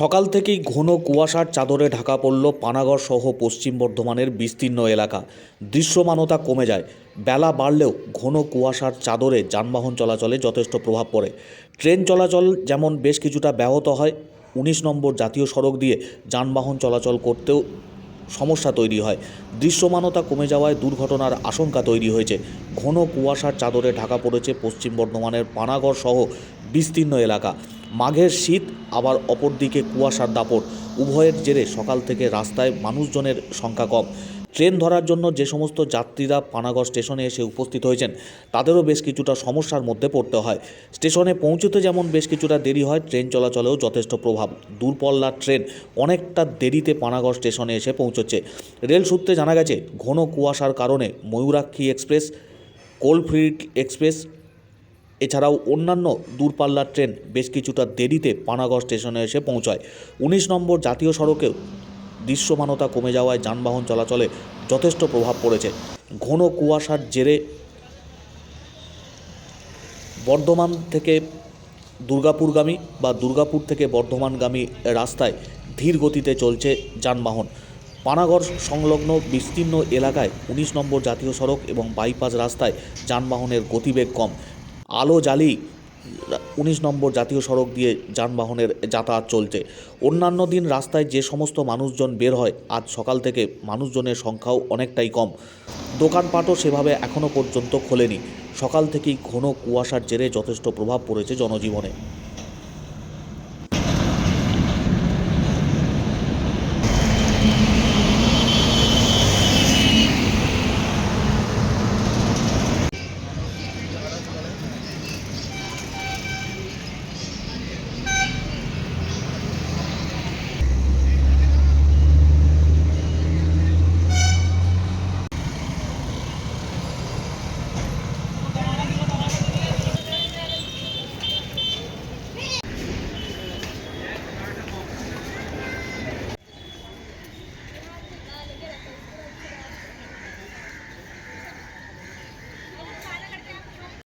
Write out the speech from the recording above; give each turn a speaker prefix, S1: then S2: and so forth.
S1: সকাল থেকেই ঘন কুয়াশার চাদরে ঢাকা পড়ল পানাগড় সহ পশ্চিম বর্ধমানের বিস্তীর্ণ এলাকা। দৃশ্যমানতা কমে যায়। বেলা বাড়লেও ঘন কুয়াশার চাদরে যানবাহন চলাচলে যথেষ্ট প্রভাব পড়ে। ট্রেন চলাচল যেমন বেশ কিছুটা ব্যাহত হয়, উনিশ নম্বর জাতীয় সড়ক দিয়ে যানবাহন চলাচল করতেও সমস্যা তৈরি হয়। দৃশ্যমানতা কমে যাওয়ায় দুর্ঘটনার আশঙ্কা তৈরি হয়েছে। ঘন কুয়াশার চাদরে ঢাকা পড়েছে পশ্চিম বর্ধমানের পানাগড় সহ বিস্তীর্ণ এলাকা। মাঘের শীত, আবার অপরদিকে কুয়াশার দাপট। উভয়ের জেরে সকাল থেকে রাস্তায় মানুষজনের সংখ্যা কম। ট্রেন ধরার জন্য যে সমস্ত যাত্রীরা পানাগড় স্টেশনে এসে উপস্থিত হয়েছেন, তাদেরও বেশ কিছুটা সমস্যার মধ্যে পড়তে হয়। স্টেশনে পৌঁছতে যেমন বেশ কিছুটা দেরি হয়, ট্রেন চলাচলেও যথেষ্ট প্রভাব। দূরপল্লার ট্রেন অনেকটা দেরিতে পানাগড় স্টেশনে এসে পৌঁছচ্ছে। রেল সূত্রে জানা গেছে, ঘন কুয়াশার কারণে ময়ূরাক্ষী এক্সপ্রেস, কোলফিল্ড এক্সপ্রেস এছাড়াও অন্যান্য দূরপাল্লার ট্রেন বেশ কিছুটা দেরিতে পানাগড় স্টেশনে এসে পৌঁছায়। উনিশ নম্বর জাতীয় সড়কেও দৃশ্যমানতা কমে যাওয়ায় যানবাহন চলাচলে যথেষ্ট প্রভাব পড়েছে। ঘন কুয়াশার জেরে বর্ধমান থেকে দুর্গাপুরগামী বা দুর্গাপুর থেকে বর্ধমানগামী রাস্তায় ধীর গতিতে চলছে যানবাহন। পানাগড় সংলগ্ন বিস্তীর্ণ এলাকায় উনিশ নম্বর জাতীয় সড়ক এবং বাইপাস রাস্তায় যানবাহনের গতিবেগ কম। আলো জ্বালি উনিশ নম্বর জাতীয় সড়ক দিয়ে যানবাহনের যাতায়াত চলছে। অন্যান্য দিন রাস্তায় যে সমস্ত মানুষজন বের হয়, আজ সকাল থেকে মানুষজনের সংখ্যাও অনেকটাই কম। দোকানপাটও সেভাবে এখনও পর্যন্ত খোলেনি। সকাল থেকেই ঘন কুয়াশার জেরে যথেষ্ট প্রভাব পড়েছে জনজীবনে।